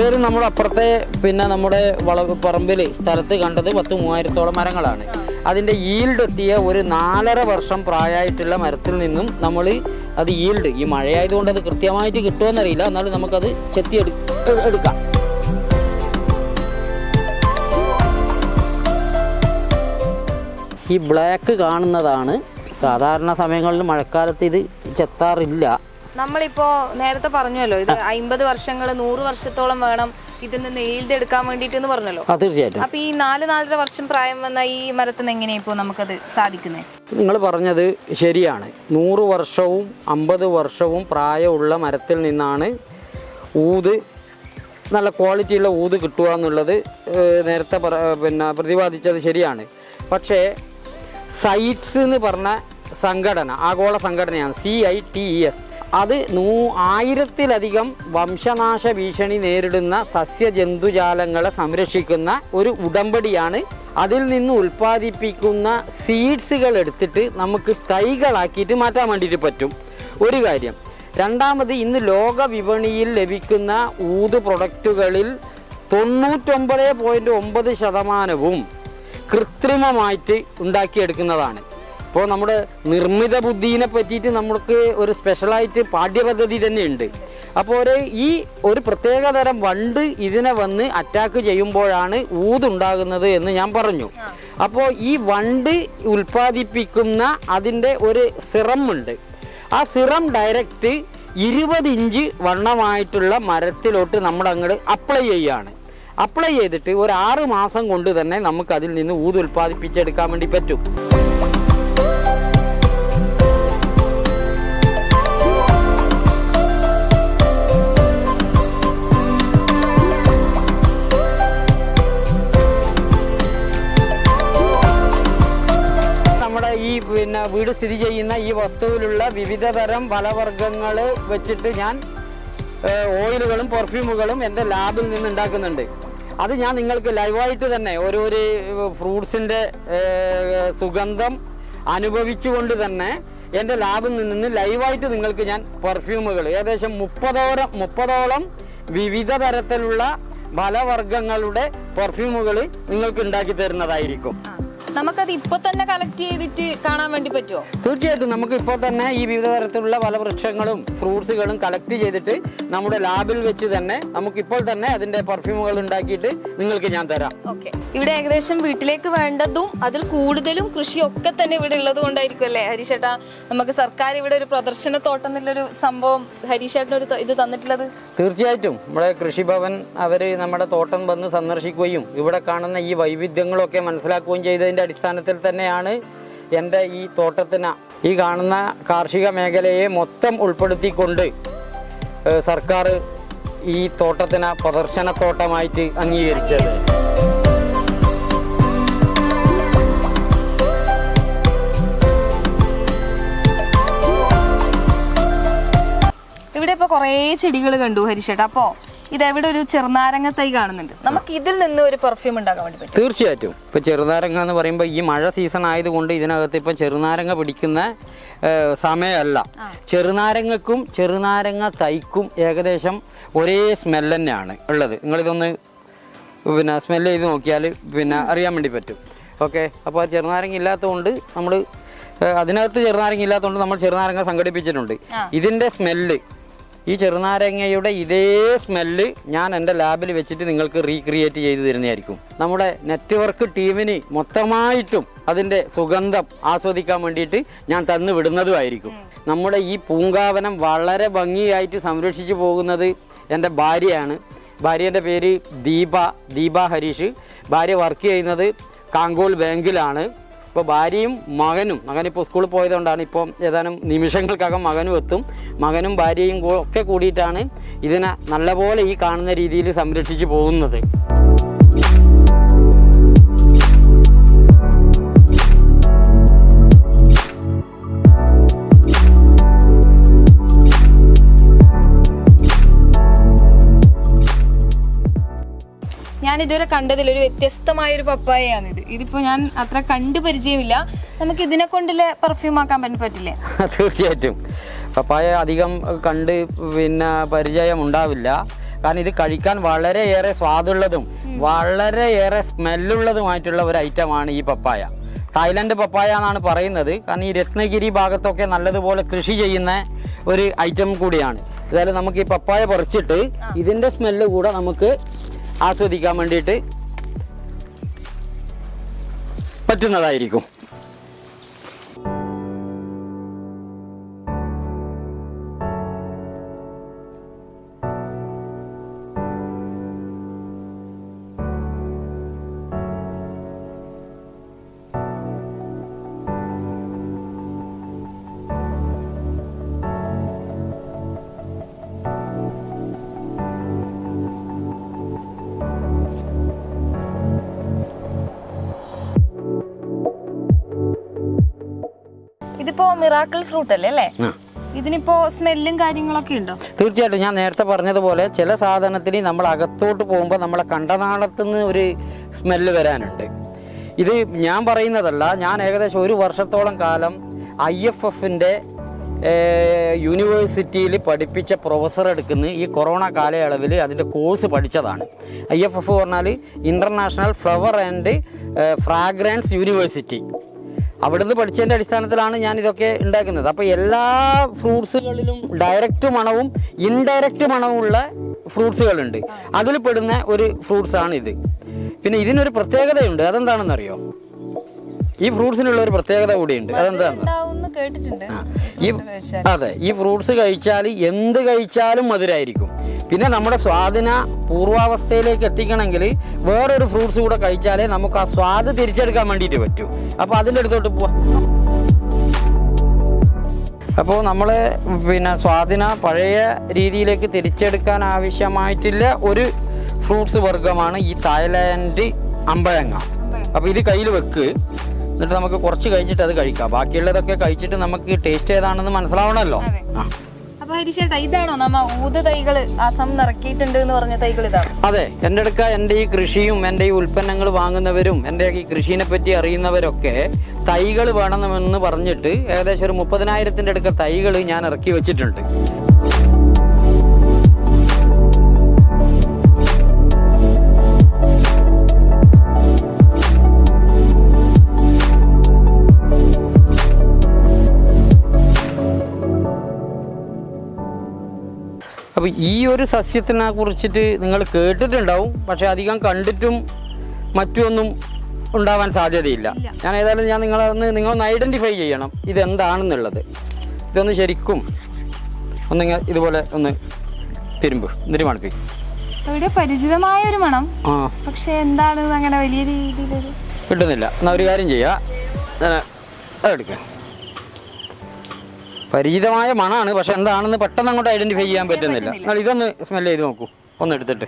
ഇത്രയും നമ്മുടെ അപ്പുറത്തെ പിന്നെ നമ്മുടെ വള പറമ്പിൽ സ്ഥലത്ത് കണ്ടത് പത്ത് മൂവായിരത്തോളം മരങ്ങളാണ്. അതിന്റെ ഈൽഡ് എത്തിയ ഒരു നാലര വർഷം പ്രായമായിട്ടുള്ള മരത്തിൽ നിന്നും നമ്മൾ അത് ഈൽഡ് ഈ മഴയായതുകൊണ്ട് അത് കൃത്യമായിട്ട് കിട്ടുമെന്നറിയില്ല എന്നാലും നമുക്കത് ചെത്തി എടുക്കാം. ഈ ബ്ലാക്ക് കാണുന്നതാണ് സാധാരണ സമയങ്ങളിൽ മഴക്കാലത്ത് ഇത് ചെത്താറില്ല. നമ്മളിപ്പോ നേരത്തെ പറഞ്ഞല്ലോ ഇത് അമ്പത് വർഷങ്ങൾ നൂറ് വർഷത്തോളം വേണം ഇതിന് നെയിൽഡ് എടുക്കാൻ വേണ്ടിട്ട് എന്ന് പറഞ്ഞല്ലോ തീർച്ചയായിട്ടും. അപ്പൊ ഈ നാല് നാലര വർഷം പ്രായം വന്ന ഈ മരത്തിന് എങ്ങനെയാ ഇപ്പോ നമുക്കത് സാധിക്കുന്നത് നിങ്ങൾ പറഞ്ഞത് ശരിയാണ്. നൂറ് വർഷവും അമ്പത് വർഷവും പ്രായമുള്ള മരത്തിൽ നിന്നാണ് ഊത് നല്ല ക്വാളിറ്റിയുള്ള ഊത് കിട്ടുക എന്നുള്ളത് നേരത്തെ പിന്നെ പ്രതിപാദിച്ചത് ശരിയാണ്. പക്ഷേ സൈറ്റ്സ് എന്ന് പറഞ്ഞ സംഘടന ആഗോള സംഘടനയാണ് C I T E S. അത് നൂ ആയിരത്തിലധികം വംശനാശ ഭീഷണി നേരിടുന്ന സസ്യജന്തുജാലങ്ങളെ സംരക്ഷിക്കുന്ന ഒരു ഉടമ്പടിയാണ്. അതിൽ നിന്ന് ഉൽപ്പാദിപ്പിക്കുന്ന സീഡ്സുകൾ എടുത്തിട്ട് നമുക്ക് തൈകളാക്കിയിട്ട് മാറ്റാൻ വേണ്ടിയിട്ട് പറ്റും. ഒരു കാര്യം രണ്ടാമത് ഇന്ന് ലോക വിപണിയിൽ ലഭിക്കുന്ന ഊത് പ്രൊഡക്റ്റുകളിൽ തൊണ്ണൂറ്റൊമ്പത് പോയിന്റ് ഒമ്പത് ശതമാനവും കൃത്രിമമായിട്ട് ഉണ്ടാക്കിയെടുക്കുന്നതാണ്. ഇപ്പോൾ നമ്മുടെ നിർമ്മിത ബുദ്ധിനെ പറ്റിയിട്ട് നമുക്ക് ഒരു സ്പെഷ്യലായിട്ട് പാഠ്യപദ്ധതി തന്നെയുണ്ട്. അപ്പോൾ ഒരു ഈ ഒരു പ്രത്യേക തരം വണ്ട് ഇതിനെ വന്ന് അറ്റാക്ക് ചെയ്യുമ്പോഴാണ് ഊതുണ്ടാകുന്നത് എന്ന് ഞാൻ പറഞ്ഞു. അപ്പോൾ ഈ വണ്ട് ഉൽപ്പാദിപ്പിക്കുന്ന അതിന്റെ ഒരു സിറം ഉണ്ട്. ആ സിറം ഡയറക്റ്റ് ഇരുപത് ഇഞ്ച് വണ്ണമായിട്ടുള്ള മരത്തിലോട്ട് നമ്മൾ അങ്ങോട്ട് അപ്ലൈ ചെയ്യുകയാണ് അപ്ലൈ ചെയ്തിട്ട് ഒരു ആറ് മാസം കൊണ്ട് തന്നെ നമുക്ക് അതിൽ നിന്ന് ഊത് ഉൽപ്പാദിപ്പിച്ചെടുക്കാൻ വേണ്ടി പറ്റും. പിന്നെ വീട് സ്ഥിതി ചെയ്യുന്ന ഈ വസ്തുവിലുള്ള വിവിധ തരം ഫലവർഗങ്ങൾ വെച്ചിട്ട് ഞാൻ ഓയിലുകളും പെർഫ്യൂമുകളും എന്റെ ലാബിൽ നിന്ന് ഉണ്ടാക്കുന്നുണ്ട് അത് ഞാൻ നിങ്ങൾക്ക് ലൈവായിട്ട് തന്നെ ഓരോ ഫ്രൂട്ട്സിന്റെ സുഗന്ധം അനുഭവിച്ചുകൊണ്ട് തന്നെ എന്റെ ലാബിൽ നിന്ന് ലൈവായിട്ട് നിങ്ങൾക്ക് ഞാൻ പെർഫ്യൂമുകൾ ഏകദേശം മുപ്പതോളം മുപ്പതോളം വിവിധ തരത്തിലുള്ള ഫലവർഗങ്ങളുടെ പെർഫ്യൂമുകൾ നിങ്ങൾക്ക് ഉണ്ടാക്കി തരുന്നതായിരിക്കും. നമുക്കത് ഇപ്പൊ തന്നെ കളക്ട് ചെയ്തിട്ട് കാണാൻ വേണ്ടി പറ്റുമോ തീർച്ചയായിട്ടും നമുക്ക് ഇപ്പോൾ തന്നെ ഈ വിവിധ തരത്തിലുള്ള പല വൃക്ഷങ്ങളും ഫ്രൂട്ട്സുകളും കളക്ട് ചെയ്തിട്ട് നമ്മുടെ ലാബിൽ വെച്ച് തന്നെ നമുക്ക് ഇപ്പോൾ തന്നെ അതിന്റെ പെർഫ്യൂമുകൾ ഉണ്ടാക്കിയിട്ട് നിങ്ങൾക്ക് ഞാൻ തരാം. ഓക്കെ ഇവിടെ ഏകദേശം വീട്ടിലേക്ക് വേണ്ടതും അതിൽ കൂടുതലും കൃഷി ഒക്കെ തന്നെ ഇവിടെ ഉള്ളത് കൊണ്ടായിരിക്കും അല്ലേ ഹരീഷേട്ടാ? നമുക്ക് സർക്കാർ ഇവിടെ ഒരു പ്രദർശന തോട്ടം എന്നുള്ളൊരു സംഭവം ഹരീഷേട്ടൻ ഒരു ഇത് തന്നിട്ടുള്ളത്? തീർച്ചയായിട്ടും. നമ്മുടെ കൃഷിഭവൻ അവർ നമ്മുടെ തോട്ടം വന്ന് സന്ദർശിക്കുകയും ഇവിടെ കാണുന്ന ഈ വൈവിധ്യങ്ങളൊക്കെ മനസ്സിലാക്കുകയും ചെയ്തതിന്റെ അടിസ്ഥാനത്തിൽ തന്നെയാണ് എന്റെ ഈ തോട്ടത്തിന് ഈ കാണുന്ന കാർഷിക മേഖലയെ മൊത്തം ഉൾപ്പെടുത്തിക്കൊണ്ട് സർക്കാർ ഈ തോട്ടത്തിന് പ്രദർശന തോട്ടമായിട്ട് അംഗീകരിച്ചത്. ഇവിടെ ഇപ്പൊ കുറേ ചെടികൾ കണ്ടു ഹരിശേട്ടാ അപ്പോ? ഇതെവിടെ ഒരു ചെറുനാരങ്ങ തൈ കാണുന്നുണ്ട്? നമുക്ക് ഇതിൽ നിന്ന് ഒരു പെർഫ്യൂം ഉണ്ടാക്കാൻ വേണ്ടി പറ്റും. തീർച്ചയായിട്ടും. ഇപ്പൊ ചെറുനാരങ്ങ എന്ന് പറയുമ്പോൾ ഈ മഴ സീസൺ ആയതുകൊണ്ട് ഇതിനകത്ത് ഇപ്പൊ ചെറുനാരങ്ങ പിടിക്കുന്ന സമയമല്ല. ചെറുനാരങ്ങക്കും ചെറുനാരങ്ങ തൈക്കും ഏകദേശം ഒരേ സ്മെൽ തന്നെയാണ് ഉള്ളത്. നിങ്ങളിതൊന്ന് പിന്നെ സ്മെല്ല് ചെയ്ത് നോക്കിയാൽ പിന്നെ അറിയാൻ വേണ്ടി പറ്റും. ഓക്കെ? അപ്പോൾ ആ ചെറുനാരങ്ങ ഇല്ലാത്തതുകൊണ്ട് നമ്മൾ അതിനകത്ത് ചെറുനാരങ്ങ ഇല്ലാത്തതുകൊണ്ട് നമ്മൾ ചെറുനാരങ്ങ സംഘടിപ്പിച്ചിട്ടുണ്ട്. ഇതിന്റെ സ്മെല്ല് ഈ ചെറുനാരങ്ങയുടെ ഇതേ സ്മെല്ല് ഞാൻ എന്റെ ലാബിൽ വെച്ചിട്ട് നിങ്ങൾക്ക് റീക്രിയേറ്റ് ചെയ്ത് തരുന്നതായിരിക്കും. നമ്മുടെ നെറ്റ്വർക്ക് ടീമിന് മൊത്തമായിട്ടും അതിന്റെ സുഗന്ധം ആസ്വദിക്കാൻ വേണ്ടിയിട്ട് ഞാൻ തന്നു വിടുന്നതുമായിരിക്കും നമ്മുടെ ഈ പൂങ്കാവനം വളരെ ഭംഗിയായിട്ട് സംരക്ഷിച്ചു പോകുന്നത് എന്റെ ഭാര്യയാണ്. ഭാര്യന്റെ പേര് ദീപ ദീപ ഹരീഷ്. ഭാര്യ വർക്ക് ചെയ്യുന്നത് കാങ്കോൾ ബാങ്കിലാണ്. ഇപ്പോൾ ഭാര്യയും മകനും മകനിപ്പോൾ സ്കൂളിൽ പോയതുകൊണ്ടാണ് ഇപ്പോൾ ഏതാനും നിമിഷങ്ങൾക്കകം മകനും എത്തും. മകനും ഭാര്യയും ഒക്കെ കൂടിയിട്ടാണ് ഇതിനെ നല്ലപോലെ ഈ കാണുന്ന രീതിയിൽ സംരക്ഷിച്ചു പോകുന്നത്. ഞാൻ ഇതുവരെ കണ്ടതിൽ ഒരു വ്യത്യസ്തമായ ഒരു പപ്പായയാണ് ഇത്. ഇതിപ്പോ ഞാൻ അത്ര കണ്ടു പരിചയമില്ല. നമുക്ക് ഇതിനെ കൊണ്ടുള്ള പെർഫ്യൂം ആക്കാൻ പറ്റില്ലേ? തീർച്ചയായിട്ടും. പപ്പായ അധികം കണ്ട് പിന്നെ പരിചയം ഉണ്ടാവില്ല. കാരണം ഇത് കഴിക്കാൻ വളരെയേറെ സ്വാദുള്ളതും വളരെയേറെ സ്മെല്ലുള്ളതുമായിട്ടുള്ള ഒരു ഐറ്റമാണ് ഈ പപ്പായ. തായ്ലൻഡ് പപ്പായ എന്നാണ് പറയുന്നത്. കാരണം ഈ രത്നഗിരി ഭാഗത്തൊക്കെ നല്ലതുപോലെ കൃഷി ചെയ്യുന്ന ഒരു ഐറ്റം കൂടിയാണ്. ഏതായാലും നമുക്ക് ഈ പപ്പായ പറിച്ചിട്ട് ഇതിന്റെ സ്മെല്ല് കൂടെ നമുക്ക് ആസ്വദിക്കാൻ വേണ്ടിയിട്ട് പറ്റുന്നതായിരിക്കും. മിറാക്കിൾ ഫ്രൂട്ട് അല്ലേ അല്ലേ? ഇതിനിപ്പോ സ്മെല്ലും കാര്യങ്ങളൊക്കെ ഉണ്ടോ? തീർച്ചയായിട്ടും ഞാൻ നേരത്തെ പറഞ്ഞതുപോലെ ചില സാധനത്തിന് നമ്മൾ അകത്തോട്ട് പോകുമ്പോൾ നമ്മളെ കണ്ടനാളത്തു നിന്ന് ഒരു സ്മെല്ല് വരാനുണ്ട്. ഇത് ഞാൻ പറയുന്നതല്ല ഞാൻ ഏകദേശം ഒരു വർഷത്തോളം കാലം ഐ എഫ് എഫിന്റെ യൂണിവേഴ്സിറ്റിയിൽ പഠിപ്പിച്ച പ്രൊഫസർ എടുക്കുന്ന ഈ കൊറോണ കാലയളവിൽ അതിന്റെ കോഴ്സ് പഠിച്ചതാണ്. ഐ എഫ് എഫ് പറഞ്ഞാൽ international flower and fragrance university അവിടുന്ന് പഠിച്ചതിന്റെ അടിസ്ഥാനത്തിലാണ് ഞാൻ ഇതൊക്കെ ഉണ്ടാക്കുന്നത്. അപ്പോൾ എല്ലാ ഫ്രൂട്ട്സുകളിലും ഡയറക്റ്റ് മണവും ഇൻഡയറക്റ്റ് മണവുമുള്ള ഫ്രൂട്ട്സുകളുണ്ട്. അതിൽ പെടുന്ന ഒരു ഫ്രൂട്ട്സ് ആണ് ഇത് പിന്നെ ഇതിനൊരു പ്രത്യേകതയുണ്ട്. അതെന്താണെന്നറിയോ? ഈ ഫ്രൂട്ട്സിനുള്ള ഒരു പ്രത്യേകത കൂടിയുണ്ട്. അതെന്താണെന്ന് ഈ അതെ ഈ ഫ്രൂട്ട്സ് കഴിച്ചാൽ എന്ത് കഴിച്ചാലും മധുരായിരിക്കും. പിന്നെ നമ്മുടെ സ്വാദിന പൂർവാവസ്ഥയിലേക്ക് എത്തിക്കണമെങ്കിൽ വേറൊരു ഫ്രൂട്ട്സ് കൂടെ കഴിച്ചാലേ നമുക്ക് ആ സ്വാദ് തിരിച്ചെടുക്കാൻ വേണ്ടിയിട്ട് പറ്റൂ. അപ്പോൾ അതിന്റെ അടുത്തോട്ട് പോവാം. അപ്പോൾ നമ്മൾ പിന്നെ സ്വാദിന പഴയ രീതിയിലേക്ക് തിരിച്ചെടുക്കാൻ ആവശ്യമായിട്ടില്ല ഒരു ഫ്രൂട്ട്സ് വർഗമാണ് ഈ തായ്ലാൻഡ് അമ്പഴങ്ങ. അപ്പോൾ ഇത് കയ്യിൽ വെക്ക്. എന്നിട്ട് നമുക്ക് കുറച്ച് കഴിച്ചിട്ട് അത് കഴിക്കാം. ബാക്കിയുള്ളതൊക്കെ കഴിച്ചിട്ട് നമുക്ക് ടേസ്റ്റ് ഏതാണെന്ന് മനസ്സിലാവണമല്ലോ? അതെ. ആ. അപ്പൊ ഹരിശേട്ടാ ഇതാണോ നമ്മ ഊത് തൈകൾ അസം നിറക്കിയിട്ടുണ്ട് എന്ന് പറഞ്ഞ തൈകൾ ഇതാണ്? അതെ എന്റെ അടുക്ക എന്റെ ഈ കൃഷിയും എന്റെ ഈ ഉൽപ്പന്നങ്ങൾ വാങ്ങുന്നവരും എന്റെ ഈ കൃഷിനെ പറ്റി അറിയുന്നവരൊക്കെ തൈകൾ വേണമെന്ന് പറഞ്ഞിട്ട് ഏകദേശം ഒരു മുപ്പതിനായിരത്തിന്റെ അടുക്ക തൈകൾ ഞാൻ ഇറക്കി വെച്ചിട്ടുണ്ട്. ഈ ഒരു സസ്യത്തിനെ കുറിച്ചിട്ട് നിങ്ങൾ കേട്ടിട്ടുണ്ടാവും. പക്ഷെ അധികം കണ്ടിട്ടും മറ്റൊന്നും ഉണ്ടാവാൻ സാധ്യതയില്ല. ഞാൻ ഏതായാലും ഞാൻ നിങ്ങളൊന്ന് നിങ്ങളൊന്ന് ഐഡന്റിഫൈ ചെയ്യണം. ഇതെന്താണെന്നുള്ളത്. ഇതൊന്ന് ശരിക്കും ഒന്നിങ്ങനെ ഇതുപോലെ ഒന്ന് തിരുമ്പ്. എന്നിട്ട് മണപ്പിക്കും ഇവിടെ പരിചിതമായ ഒരു മണം. പക്ഷെ എന്താണ് അങ്ങനെ വലിയ രീതിയിൽ കിട്ടുന്നില്ല. എന്നാൽ ഒരു കാര്യം ചെയ്യാം. അതെടുക്കാം. പരിചിതമായ മണമാണ് പക്ഷെ എന്താണെന്ന് പെട്ടെന്ന് അങ്ങോട്ട് ഐഡന്റിഫൈ ചെയ്യാൻ പറ്റുന്നില്ല. എന്നാൽ ഇതൊന്ന് സ്മെൽ ചെയ്ത് നോക്കൂ. ഒന്ന് എടുത്തിട്ട്.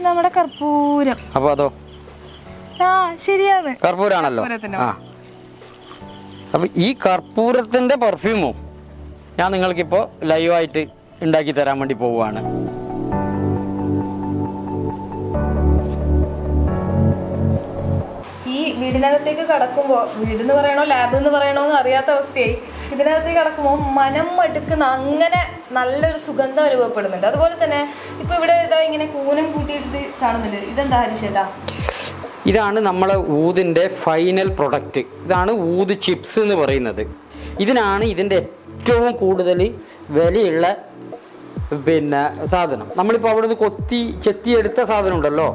നമ്മുടെ കർപ്പൂരം. അപ്പൊ അതോ? ആ ശരിയാണ്. കർപ്പൂരാണല്ലോ. ആ. അപ്പം ഈ കർപ്പൂരത്തിന്റെ പെർഫ്യൂമും ഞാൻ നിങ്ങൾക്കിപ്പോ ലൈവായിട്ട് ഉണ്ടാക്കി തരാൻ വേണ്ടി പോവുകയാണ്. വീടിനകത്തേക്ക് കടക്കുമ്പോൾ വീടെന്ന് പറയണോ ലാബ് എന്ന് പറയണോ എന്ന് അറിയാത്ത അവസ്ഥയായി. ഇതിനകത്തേക്ക് കടക്കുമ്പോൾ മനം മടുക്കുന്ന അങ്ങനെ നല്ലൊരു സുഗന്ധം അനുഭവപ്പെടുന്നുണ്ട്. അതുപോലെ തന്നെ ഇപ്പൊ ഇവിടെ ഇതാ ഇങ്ങനെ കൂനം കൂട്ടിയിട്ട് കാണുന്നുണ്ട്. ഇതെന്താ ഹരിശേട്ടാ? ഇതാണ് നമ്മളെ ഊതിന്റെ ഫൈനൽ പ്രൊഡക്റ്റ് ഇതാണ് ഊത് ചിപ്സ് എന്ന് പറയുന്നത്. ഇതിനാണ് ഇതിന്റെ ഏറ്റവും കൂടുതൽ വിലയുള്ള പിന്നെ സാധനം. നമ്മളിപ്പോൾ അവിടെ നിന്ന് കൊത്തി ചെത്തിയെടുത്ത സാധനം ഉണ്ടല്ലോ.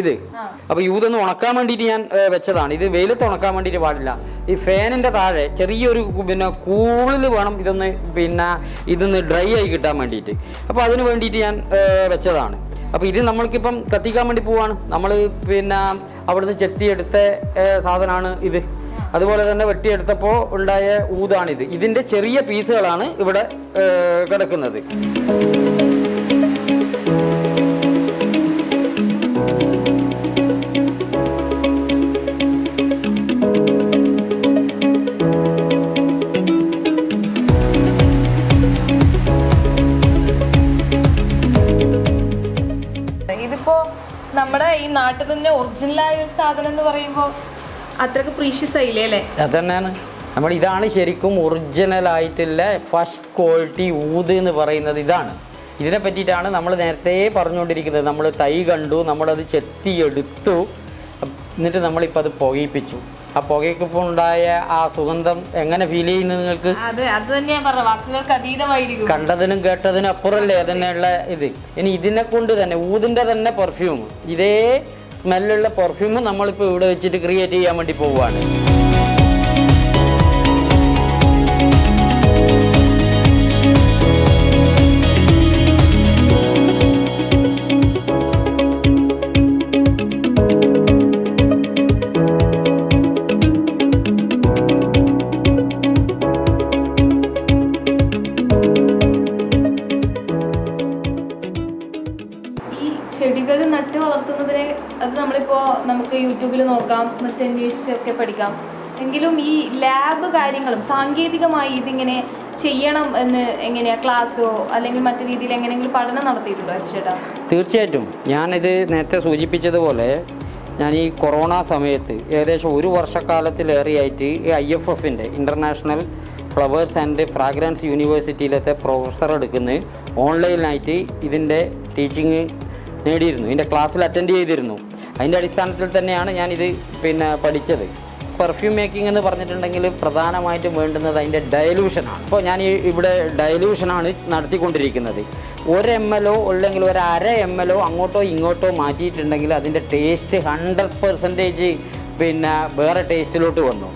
ഇത്? അപ്പൊ യൂതൊന്ന് ഉണക്കാൻ വേണ്ടിയിട്ട് ഞാൻ വെച്ചതാണ്. ഇത് വെയിലത്ത് ഉണക്കാൻ വേണ്ടിയിട്ട് പാടില്ല. ഈ ഫാനിന്റെ താഴെ ചെറിയൊരു പിന്നെ കൂളിൽ വേണം ഇതൊന്ന് പിന്നെ ഇതൊന്ന് ഡ്രൈ ആയി കിട്ടാൻ വേണ്ടിയിട്ട്. അപ്പൊ അതിന് വേണ്ടിയിട്ട് ഞാൻ വെച്ചതാണ്. അപ്പൊ ഇത് നമ്മൾക്കിപ്പം കത്തിക്കാൻ വേണ്ടി പോവാണ്. നമ്മൾ പിന്നെ അവിടുന്ന് ചെത്തിയെടുത്ത സാധനമാണ് ഇത്. അതുപോലെ തന്നെ വെട്ടിയെടുത്തപ്പോൾ ഉണ്ടായ ഊതാണിത്. ഇതിന്റെ ചെറിയ പീസുകളാണ് ഇവിടെ കിടക്കുന്നത്. നമ്മുടെ ഈ നാട്ടിൽ തന്നെ ആയ ഒരു സാധനം എന്ന് പറയുമ്പോൾ അത്രയ്ക്ക് പ്രീഷ്യസ് ആയില്ലേ അല്ലേ? അതന്നെയാണ്. നമ്മൾ ഇതാണ് ശരിക്കും ഒറിജിനൽ ആയിട്ടുള്ള ഫസ്റ്റ് ക്വാളിറ്റി ഊത് എന്ന് പറയുന്നത് ഇതാണ്. ഇതിനെ പറ്റിയിട്ടാണ് നമ്മൾ നേരത്തെ പറഞ്ഞുകൊണ്ടിരിക്കുന്നത്. നമ്മൾ തൈ കണ്ടു നമ്മളത് ചെത്തിയെടുത്തു. എന്നിട്ട് നമ്മളിപ്പോൾ അത് പുകയിപ്പിച്ചു. ആ പുകയ്ക്കിപ്പോൾ ഉണ്ടായ ആ സുഗന്ധം എങ്ങനെ ഫീൽ ചെയ്യുന്നു നിങ്ങൾക്ക്? കണ്ടതിനും കേട്ടതിനും അപ്പുറല്ലേ അതിനുള്ള ഇത്? ഇനി ഇതിനെ കൊണ്ട് തന്നെ ഊതിന്റെ തന്നെ പെർഫ്യൂം ഇതേ സ്മെല്ലുള്ള പെർഫ്യൂം നമ്മളിപ്പോൾ ഇവിടെ വെച്ചിട്ട് ക്രിയേറ്റ് ചെയ്യാൻ വേണ്ടി പോവുകയാണ്. നോക്കാം മറ്റ് അന്വേഷിച്ചൊക്കെ പഠിക്കാം. എങ്കിലും ഈ ലാബ് കാര്യങ്ങളും സാങ്കേതികമായി ഇതിങ്ങനെ ചെയ്യണം എന്ന് എങ്ങനെയാ ക്ലാസ്സോ അല്ലെങ്കിൽ മറ്റു രീതിയിൽ എങ്ങനെയെങ്കിലും പഠനം നടത്തിയിട്ടുണ്ടോ ചേട്ടാ? തീർച്ചയായിട്ടും. ഞാനിത് നേരത്തെ സൂചിപ്പിച്ചതുപോലെ ഞാൻ ഈ കൊറോണ സമയത്ത് ഏകദേശം ഒരു വർഷക്കാലത്തിലേറെയായിട്ട് ഈ ഐ എഫ് എഫിന്റെ ഇന്റർനാഷണൽ ഫ്ലവേഴ്സ് ആൻഡ് ഫ്രാഗ്രൻസ് യൂണിവേഴ്സിറ്റിയിലത്തെ പ്രൊഫസർ എടുക്കുന്ന ഓൺലൈനായിട്ട് ഇതിന്റെ ടീച്ചിങ് നേടിയിരുന്നു. ഇതിന്റെ ക്ലാസ്സിൽ അറ്റൻഡ് ചെയ്തിരുന്നു. അതിന്റെ അടിസ്ഥാനത്തിൽ തന്നെയാണ് ഞാനിത് പിന്നെ പഠിച്ചത്. പെർഫ്യൂം മേക്കിംഗ് എന്ന് പറഞ്ഞിട്ടുണ്ടെങ്കിൽ പ്രധാനമായിട്ടും വേണ്ടുന്നത് അതിന്റെ ഡയലൂഷനാണ് അപ്പോൾ ഞാൻ ഈ ഇവിടെ ഡയലൂഷനാണ് നടത്തിക്കൊണ്ടിരിക്കുന്നത്. ഒരു എം എൽ ഒ അല്ലെങ്കിൽ ഒരു അര എം എൽ ഒ അങ്ങോട്ടോ ഇങ്ങോട്ടോ മാറ്റിയിട്ടുണ്ടെങ്കിൽ അതിന്റെ ടേസ്റ്റ് ഹൺഡ്രഡ് പെർസെന്റേജ് പിന്നെ വേറെ ടേസ്റ്റിലോട്ട് വന്നു.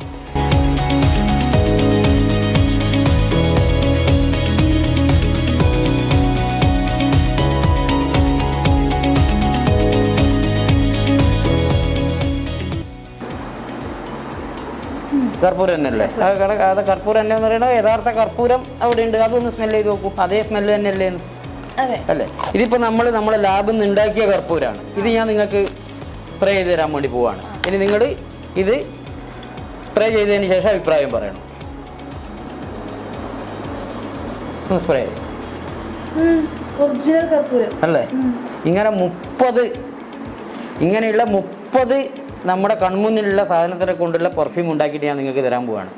കർപ്പൂരം തന്നെയല്ലേ അത് കർപ്പൂരം തന്നെ എന്ന് പറയുന്നത് യഥാർത്ഥ കർപ്പൂരം അവിടെ ഉണ്ട് അതൊന്ന് സ്മെല്ല് ചെയ്ത് നോക്കൂ. അതേ സ്മെല്ല് തന്നെയല്ലേ അല്ലെ? ഇതിപ്പോ നമ്മൾ നമ്മളെ ലാബിൽ നിന്ന് ഉണ്ടാക്കിയ കർപ്പൂരാണ്. ഇത് ഞാൻ നിങ്ങൾക്ക് സ്പ്രേ ചെയ്ത് തരാൻ വേണ്ടി പോവാണ്. ഇനി നിങ്ങൾ ഇത് സ്പ്രേ ചെയ്തതിന് ശേഷം അഭിപ്രായം പറയണം. സ്പ്രേ ഒറിജിനൽ കർപ്പൂരം. അല്ലേ? ഇങ്ങനെ മുപ്പത് ഇങ്ങനെയുള്ള മുപ്പത് നമ്മുടെ കൺമുന്നിലുള്ള സാധനത്തിനെ കൊണ്ടുള്ള പെർഫ്യൂം ഉണ്ടാക്കിയിട്ട് ഞാൻ നിങ്ങൾക്ക് തരാൻ പോവാണ്.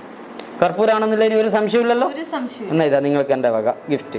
കർപ്പൂരാണെന്നുള്ളതിന് ഒരു സംശയമില്ലല്ലോ? എന്നാ ഇതാ നിങ്ങൾക്ക് എന്റെ വക ഗിഫ്റ്റ്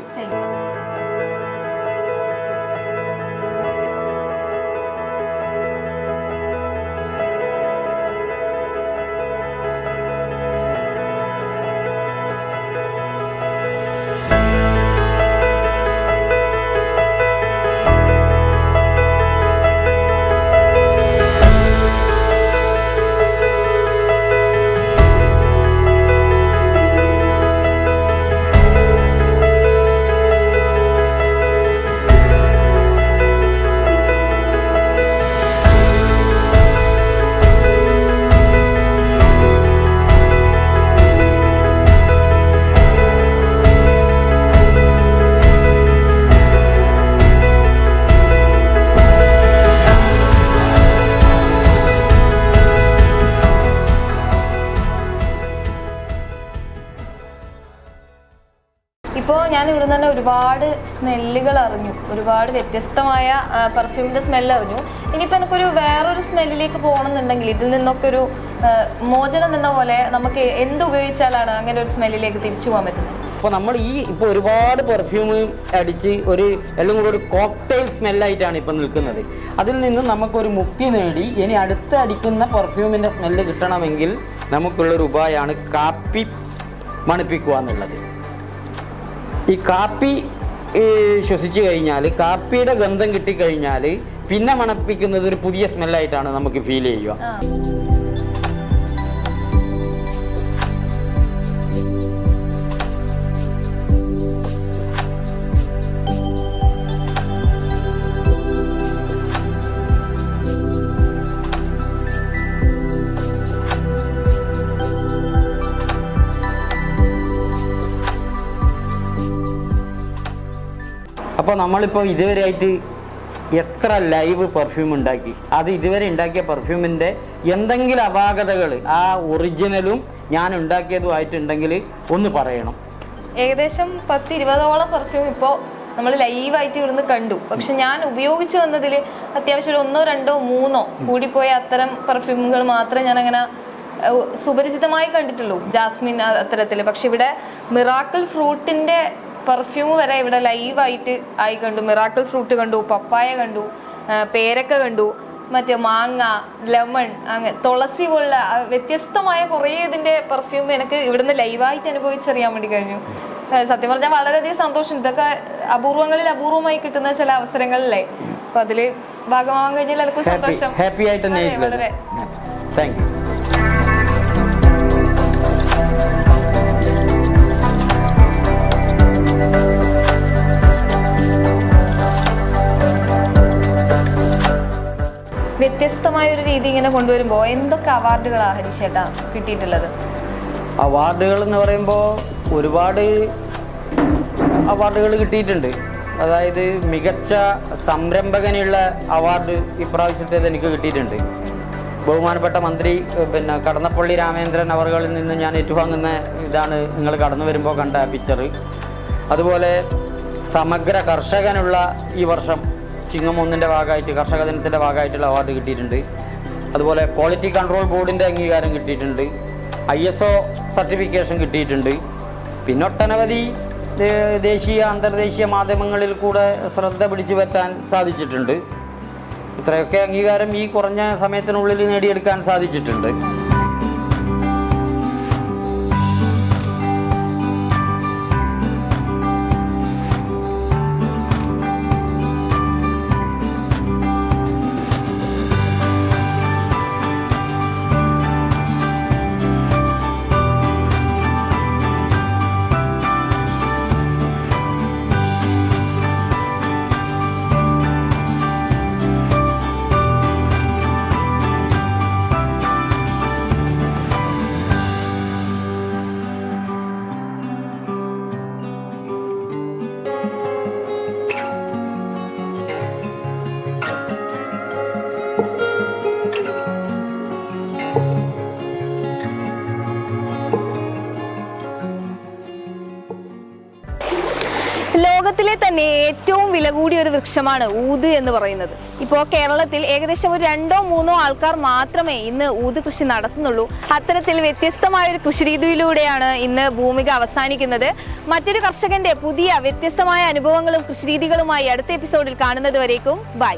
ഒരുപാട് സ്മെല്ലുകൾ അറിഞ്ഞു. ഒരുപാട് വ്യത്യസ്തമായ പെർഫ്യൂമിന്റെ സ്മെല്ല് അറിഞ്ഞു. ഇനിയിപ്പോൾ എനിക്കൊരു വേറൊരു സ്മെല്ലിലേക്ക് പോകണമെന്നുണ്ടെങ്കിൽ ഇതിൽ നിന്നൊക്കെ ഒരു മോചനം എന്ന പോലെ നമുക്ക് എന്ത് ഉപയോഗിച്ചാലാണ് അങ്ങനെ ഒരു സ്മെല്ലിലേക്ക് തിരിച്ചു പോകാൻ പറ്റുന്നത്? അപ്പോൾ നമ്മൾ ഈ ഇപ്പോൾ ഒരുപാട് പെർഫ്യൂം അടിച്ച് ഒരു എല്ലാം കൂടെ ഒരു കോക്ടെയിൽ സ്മെല്ലായിട്ടാണ് ഇപ്പോൾ നിൽക്കുന്നത്. അതിൽ നിന്നും നമുക്കൊരു മുക്തി നേടി ഇനി അടുത്ത് അടിക്കുന്ന പെർഫ്യൂമിന്റെ സ്മെല്ല് കിട്ടണമെങ്കിൽ നമുക്കുള്ളൊരു ഉപായമാണ് കാപ്പി മണിപ്പിക്കുക എന്നുള്ളത്. ഈ കാപ്പി ശ്വസിച്ച് കഴിഞ്ഞാൽ കാപ്പിയുടെ ഗന്ധം കിട്ടിക്കഴിഞ്ഞാൽ പിന്നെ മണപ്പിക്കുന്നത് ഒരു പുതിയ സ്മെല്ലായിട്ടാണ് നമുക്ക് ഫീൽ ചെയ്യുക. അപ്പോൾ നമ്മളിപ്പോൾ ഇതുവരെയായിട്ട് എത്ര ലൈവ് പെർഫ്യൂം ഉണ്ടാക്കി? അത് ഇതുവരെ ഉണ്ടാക്കിയ പെർഫ്യൂമിന്റെ എന്തെങ്കിലും അപാകതകൾ ആ ഒറിജിനലും ഞാൻ ഉണ്ടാക്കിയതുമായിട്ടുണ്ടെങ്കിൽ ഒന്ന് പറയണം. ഏകദേശം പത്ത് ഇരുപതോളം പെർഫ്യൂം ഇപ്പോൾ നമ്മൾ ലൈവായിട്ട് ഇവിടുന്ന് കണ്ടു. പക്ഷെ ഞാൻ ഉപയോഗിച്ചു വന്നതിൽ അത്യാവശ്യം ഒരു ഒന്നോ രണ്ടോ മൂന്നോ കൂടിപ്പോയ അത്തരം പെർഫ്യൂമുകൾ മാത്രമേ ഞാൻ അങ്ങനെ സുപരിചിതമായി കണ്ടിട്ടുള്ളൂ. ജാസ്മിൻ അത്തരത്തിൽ പക്ഷെ ഇവിടെ മിറാക്കിൾ ഫ്രൂട്ടിന്റെ പെർഫ്യൂം വരെ ഇവിടെ ലൈവായിട്ട് ആയി കണ്ടു. മിറാക്കിൾ ഫ്രൂട്ട് കണ്ടു പപ്പായ കണ്ടു പേരക്ക കണ്ടു മറ്റേ മാങ്ങ ലെമൺ അങ്ങനെ തുളസി പോലുള്ള വ്യത്യസ്തമായ കുറേ ഇതിന്റെ പെർഫ്യൂം എനിക്ക് ഇവിടുന്ന് ലൈവായിട്ട് അനുഭവിച്ചറിയാൻ വേണ്ടി കഴിഞ്ഞു. സത്യം പറഞ്ഞാൽ വളരെയധികം സന്തോഷം. ഇതൊക്കെ അപൂർവങ്ങളിൽ അപൂർവമായി കിട്ടുന്ന ചില അവസരങ്ങളിലേ അപ്പൊ അതിൽ ഭാഗമാവാൻ കഴിഞ്ഞാൽ എനിക്ക് സന്തോഷം. ഹാപ്പി ആയിട്ട് വളരെ. താങ്ക് യു വ്യത്യസ്തമായ ഒരു രീതി ഇങ്ങനെ കൊണ്ടുവരുമ്പോൾ എന്തൊക്കെ അവാർഡുകളാണ് ഹരീഷേട്ടാ കിട്ടിയിട്ടുള്ളത്? അവാർഡുകൾ എന്ന് പറയുമ്പോൾ ഒരുപാട് അവാർഡുകൾ കിട്ടിയിട്ടുണ്ട്. അതായത് മികച്ച സംരംഭകനുള്ള അവാർഡ് ഇപ്രാവശ്യത്തേത് എനിക്ക് കിട്ടിയിട്ടുണ്ട്. ബഹുമാനപ്പെട്ട മന്ത്രി പിന്നെ കടന്നപ്പള്ളി രാമേന്ദ്രൻ അവറുകളിൽ നിന്ന് ഞാൻ ഏറ്റുവാങ്ങുന്ന ഇതാണ് നിങ്ങൾ കടന്നു വരുമ്പോൾ കണ്ട പിക്ചർ അതുപോലെ സമഗ്ര കർഷകനുള്ള ഈ വർഷം ചിങ്ങം ഒന്നിന്റെ ഭാഗമായിട്ട് കർഷക ദിനത്തിന്റെ ഭാഗമായിട്ടുള്ള അവാർഡ് കിട്ടിയിട്ടുണ്ട്. അതുപോലെ ക്വാളിറ്റി കൺട്രോൾ ബോർഡിന്റെ അംഗീകാരം കിട്ടിയിട്ടുണ്ട്. ഐ എസ് ഒ സർട്ടിഫിക്കേഷൻ കിട്ടിയിട്ടുണ്ട്. പിന്നെ ഒട്ടനവധി ദേശീയ അന്തർദേശീയ മാധ്യമങ്ങളിൽ കൂടെ ശ്രദ്ധ പിടിച്ചു പറ്റാൻ സാധിച്ചിട്ടുണ്ട്. ഇത്രയൊക്കെ അംഗീകാരം ഈ കുറഞ്ഞ സമയത്തിനുള്ളിൽ നേടിയെടുക്കാൻ സാധിച്ചിട്ടുണ്ട്. തന്നെ ഏറ്റവും വില കൂടിയ ഒരു വൃക്ഷമാണ് ഊത് എന്ന് പറയുന്നത്. ഇപ്പോൾ കേരളത്തിൽ ഏകദേശം ഒരു രണ്ടോ മൂന്നോ ആൾക്കാർ മാത്രമേ ഇന്ന് ഊത് കൃഷി നടത്തുന്നുള്ളൂ. അത്തരത്തിൽ വ്യത്യസ്തമായ ഒരു കൃഷിരീതിയിലൂടെയാണ് ഇന്ന് ഭൂമിക അവസാനിക്കുന്നത്. മറ്റൊരു കർഷകന്റെ പുതിയ വ്യത്യസ്തമായ അനുഭവങ്ങളും കൃഷിരീതികളുമായി അടുത്ത എപ്പിസോഡിൽ കാണുന്നത് വരേക്കും. ബൈ.